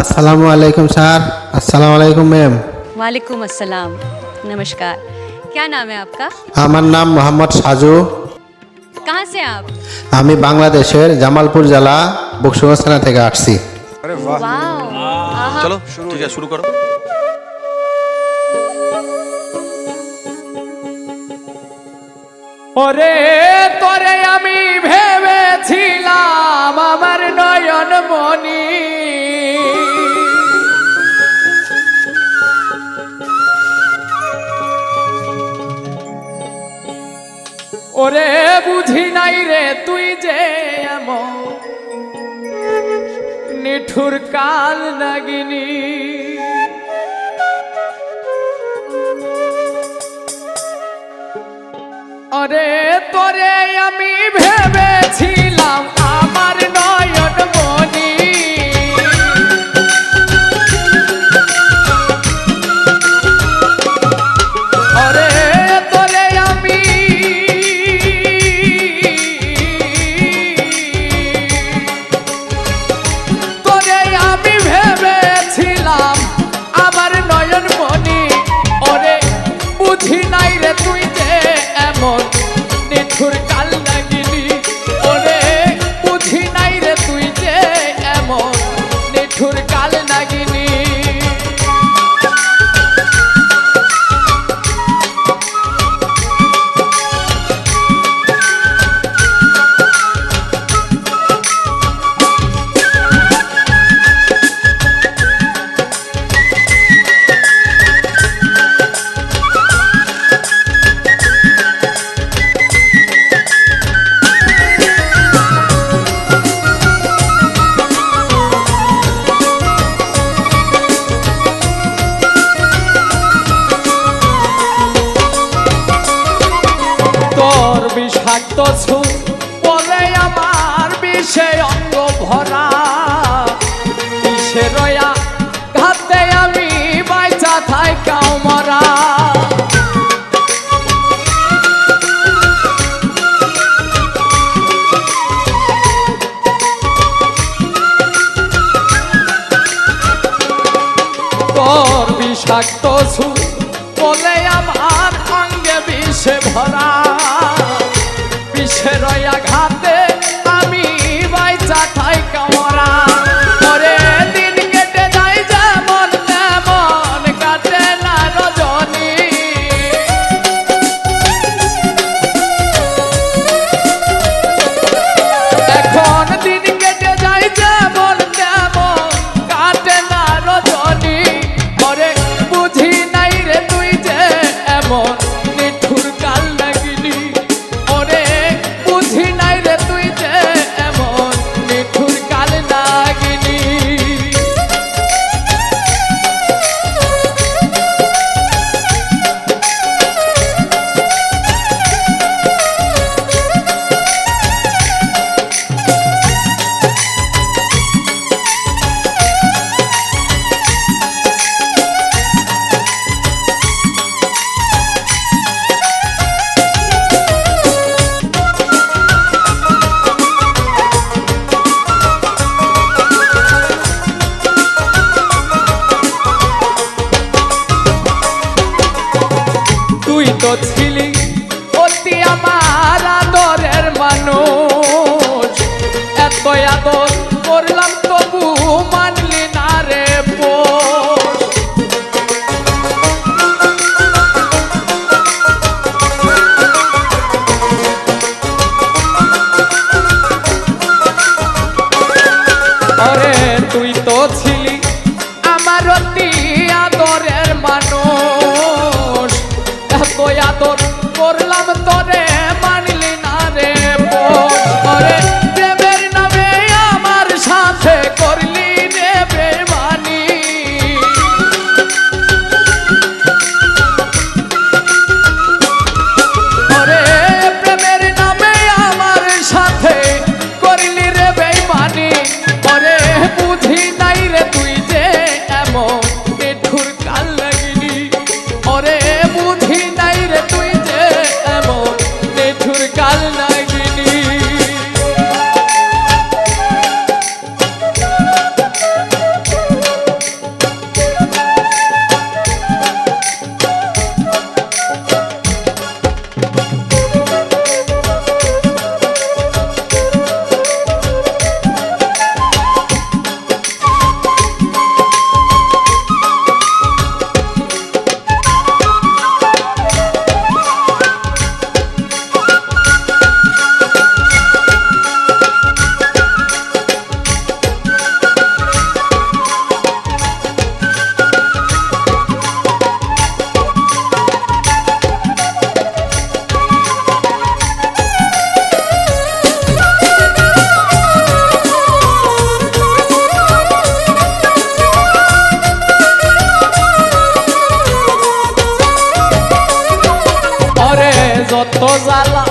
আসসালামু আলাইকুম স্যার আসসালামু আলাইকুম ম্যাম वालेकुम अस्सलाम नमस्कार क्या नाम है आपका আমার নাম মোহাম্মদ সাজু कहाँ से हैं आप আমি বাংলাদেশের জামালপুর জেলা বক্সগঞ্জ থানা থেকে আসছি वाओ आहा चलो ठीक है शुरू करो ওরে তোরে আমি ভেবেছিলাম ওরে বুঝি নাই রে তুই যে এমন। নিঠুর কাল নাগিনী। অরে তোরে আমি বিষে অঙ্গ ভরা বিষে রয়া? ঘাতে আমি বাইচা থাই কাউ মরা। তোর বিষাক্ত সুর ছিলি, অতি আমার আদরের মানুষ। এত আদর করলাম, তবু মানলি না রে আরে তুই তো ছিলি আমার অতি আদরের মানুষ। এত আদর করলাম তোরে। কত জ্বালা